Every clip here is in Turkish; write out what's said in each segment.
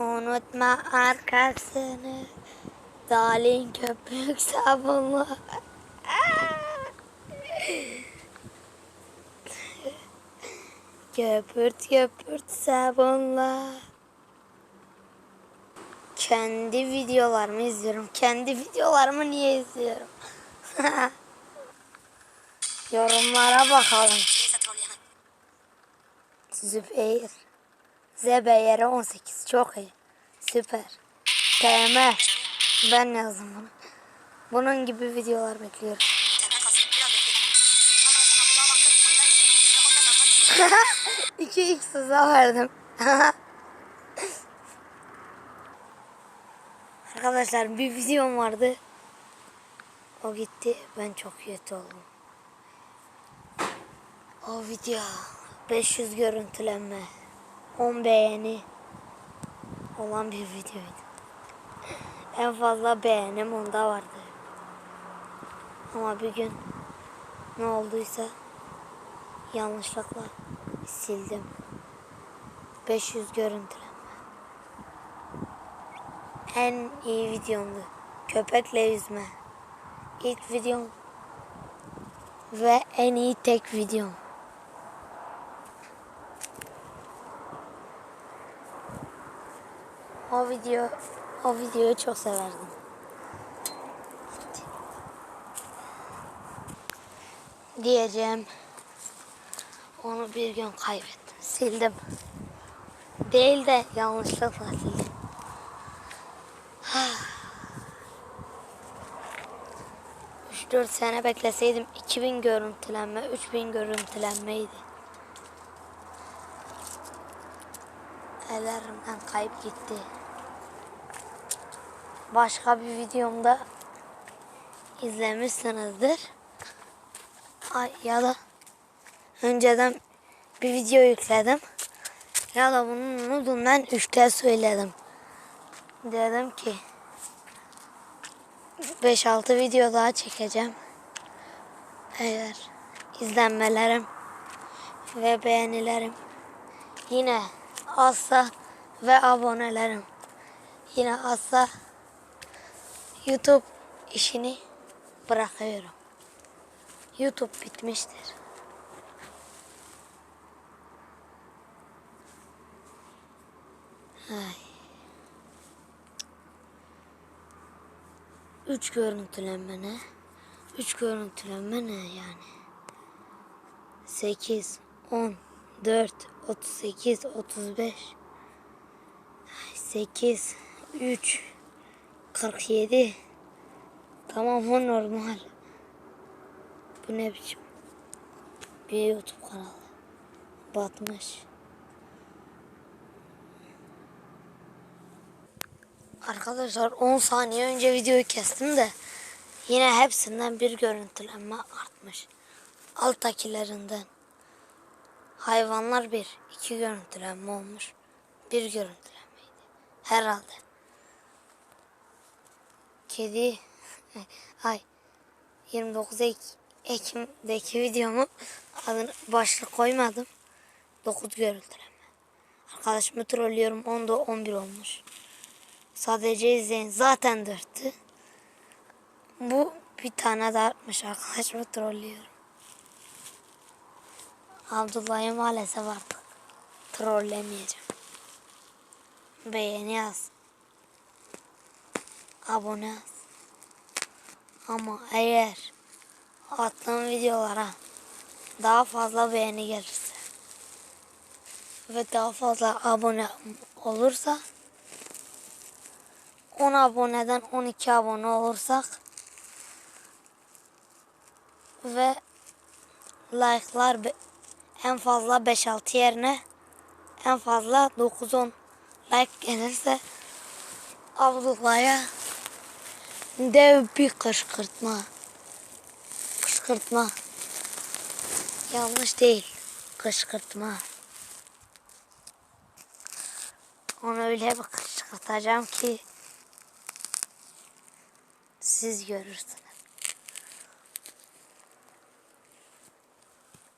Unutma arkasını. Dalin köpük sabunlu. Köpürt köpürt sabunla. Kendi videolarımı izliyorum. Kendi videolarımı niye izliyorum? Yorumlara bakalım. Zübeyir. Zebeyere 18. Çok iyi. Süper. TM. Ben yazdım bunu. Bunun gibi videolar bekliyorum. 2 x hıza verdim. Arkadaşlar bir videom vardı. O gitti. Ben çok kötü oldum. O video 500 görüntülenme 10 beğeni olan bir videoydu. En fazla beğenim onda vardı. Ama bir gün ne olduysa yanlışlıkla sildim. 500 görüntülenme. En iyi videomdu. Köpekle yüzme. İlk videom ve en iyi tek videom. O video o videoyu çok severdim. Diyeceğim. Onu bir gün kaybettim. Sildim. Değil de yanlışlıkla sildim. 3-4 sene bekleseydim 2000 görüntülenme, 3000 görüntülenmeydi. Ellerimden kayıp gitti. Başka bir videomda izlemişsinizdir. Ay, ya da önceden bir video yükledim. Ya da bunu unuttum ben 3'te söyledim. Dedim ki 5-6 video daha çekeceğim. Eğer izlenmelerim ve beğenilerim yine azsa ve abonelerim yine azsa YouTube işini bırakıyorum. YouTube bitmiştir. Ay. Üç görüntülenme ne? Üç görüntülenme ne yani? Sekiz, on, dört, otuz sekiz, otuz beş, sekiz, üç, kırk yedi. Tamam bu normal. Bu ne biçim? Bir YouTube kanalı. Batmış. Arkadaşlar 10 saniye önce videoyu kestim de yine hepsinden bir görüntülenme artmış. Alttakilerinden. Hayvanlar bir, iki görüntülenme olmuş. Bir görüntülenmeydi. Herhalde. Kedi ay 29 Ek Ekim'deki videomu adını başlık koymadım. 9 görüntülenme. Arkadaşımı trollüyorum. 10'da 11 olmuş. Sadece izleyin. Zaten dörttü. Bu bir tane daha artmış arkadaşımı trollüyorum. Abdullah'ı maalesef artık trollemeyeceğim. Beğeni yaz. Abone. Ama eğer attığım videolara daha fazla beğeni gelirse ve daha fazla abone olursa 10 aboneden 12 abone olursak ve like'lar en fazla 5-6 yerine en fazla 9-10 like gelirse Abdullah'a dev bir kışkırtma. Kışkırtma. Yanlış değil. Kışkırtma. Onu öyle bir kışkırtacağım ki siz görürsünüz.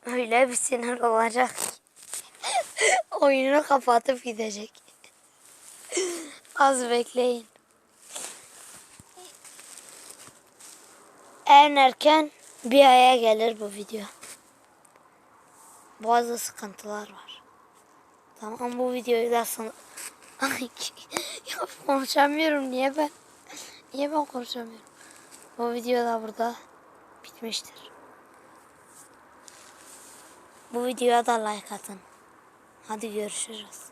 Öyle bir sinir olacak ki oyunu kapatıp gidecek. Az bekleyin. En erken bir aya gelir bu video. Bazı sıkıntılar var. Tamam bu videoyu da sana... Konuşamıyorum niye ben? Niye ben konuşamıyorum? Bu video da burada bitmiştir. Bu videoya da like atın. Hadi görüşürüz.